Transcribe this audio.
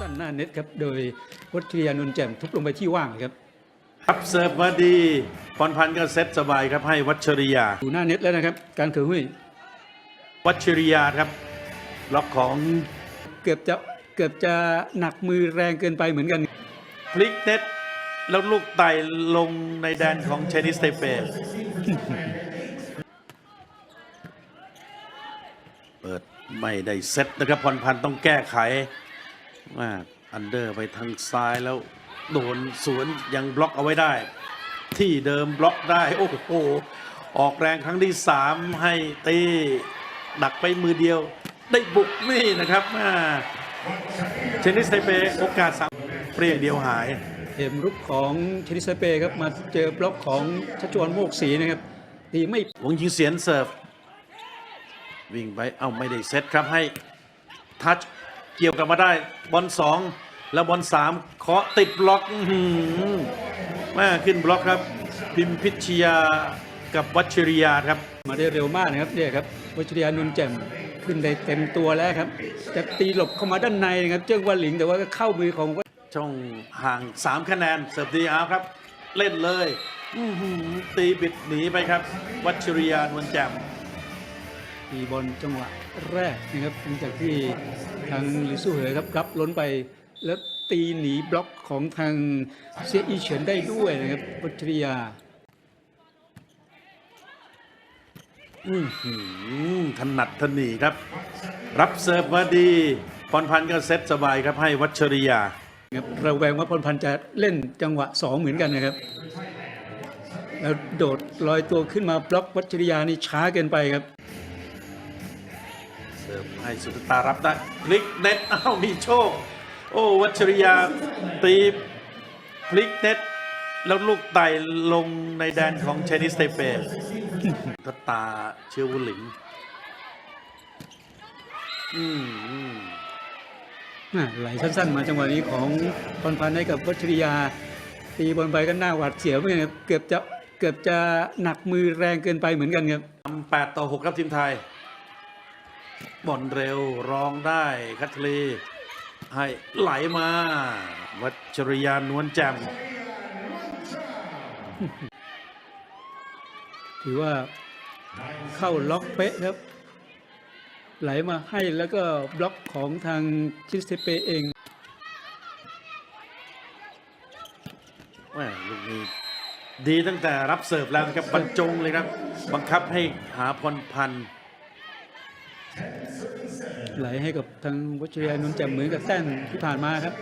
สั้นหน้าเน็ตครับ โดยวัชริยานนท์แจ่มทุบลงไปที่ว่างครับ ครับเสิร์ฟมาดีพรพันธ์ก็เซตสบายครับให้วัชริยา อยู่หน้าเน็ตแล้วนะครับ การเขือหุ้ยวัชริยาครับ ล็อกของเกือบจะเกือบจะหนักมือแรงเกินไปเหมือนกัน พลิกเน็ต แล้วลูกไต่ลงในแดนของเชนิสเตเปเปิดไม่ได้เซตนะครับพรพันธ์ต้องแก้ไขว่าอันเดอร์ไปทางซ้ายแล้วโดนสวนยังบล็อกเอาไว้ได้ ที่เดิมบล็อกได้ โอ้โห ออกแรงครั้งที่สามให้ตีดักไปมือเดียว ได้บุกนี่นะครับเชนิสเตเปโอกาสสาม เปรี้ยงเดียวหาย เกมรุกของเชนิสเปครับมาเจอบล็อกของชัชวานโมกศรีนะครับตีไม่วงยิงเสียนเสิร์ฟ วิ่งไปเอ้าไม่ได้เซตครับให้ทัชเกี่ยวกลับมาได้บอลสองแล้วบอลสามเคาะติดบล็อกอื้อหือแม่ขึ้นบล็อกครับ พิมพิชยากับวัชริยาครับ มาได้เร็วมากนะครับเนี่ยครับวัชริยานนท์แจ่มขึ้นได้เต็มตัวแล้วครับจะตีหลบเข้ามาด้านในนะครับ เจ้าว่าหลิงแต่ว่าก็เข้ามือของ ช่องห่าง 3 คะแนนเสิร์ฟดีอาร์ครับ เล่นเลยอื้อหือตีบิดหนีไปครับ วัชริยานวลแจ่มตีบอลจังหวะแรกนะครับหลังจากที่ทางลิซูเหอครับรับล้นไปแล้วตีหนีบล็อกของทางเซียอีเฉินได้ด้วยนะครับวัชริยาอื้อหือถนัดถนีครับ รับเสิร์ฟมาดีพรพันธ์ก็เซตสบายครับให้วัชริยา ครับระแวงว่าพลพันธ์จะเล่นจังหวะสองเหมือนกันนะครับ แล้วโดดลอยตัวขึ้นมาบล็อกวัชริยานี่ช้าเกินไปครับ เสิร์ฟให้สุดตารับได้พลิกเน็ตอ้าวมีโชค โอ้วัชริยาตีพลิกเน็ตแล้วลูกไต่ลงในแดนของเชนิสเตเปก็ตาเชียววุหลิง อืมอืมอะ ไหลสั้นๆ มาจังหวะนี้ของพรพันธ์ให้กับวัชริยา ตีบอลไปก็หน้าหวาดเสียวเหมือนกันครับเกือบจะเกือบจะหนักมือแรงเกินไปเหมือนกันครับทำแปดต่อหกครับทีมไทยบอลเร็วรองได้คัตลีให้ไหลมา วัชริยานวลแจ่มถือว่าเข้าล็อกเป๊ะครับ ไหลมาให้แล้วก็บล็อกของทางชิสเตเปเองแม่ลูกนี้ดีตั้งแต่รับเสิร์ฟแล้วนะครับบรรจงเลยครับ บังคับให้หาพรพันธ์ไหลให้กับทางวัชริยานนท์แจ่มเหมือนกับแต้มที่ผ่านมาครับ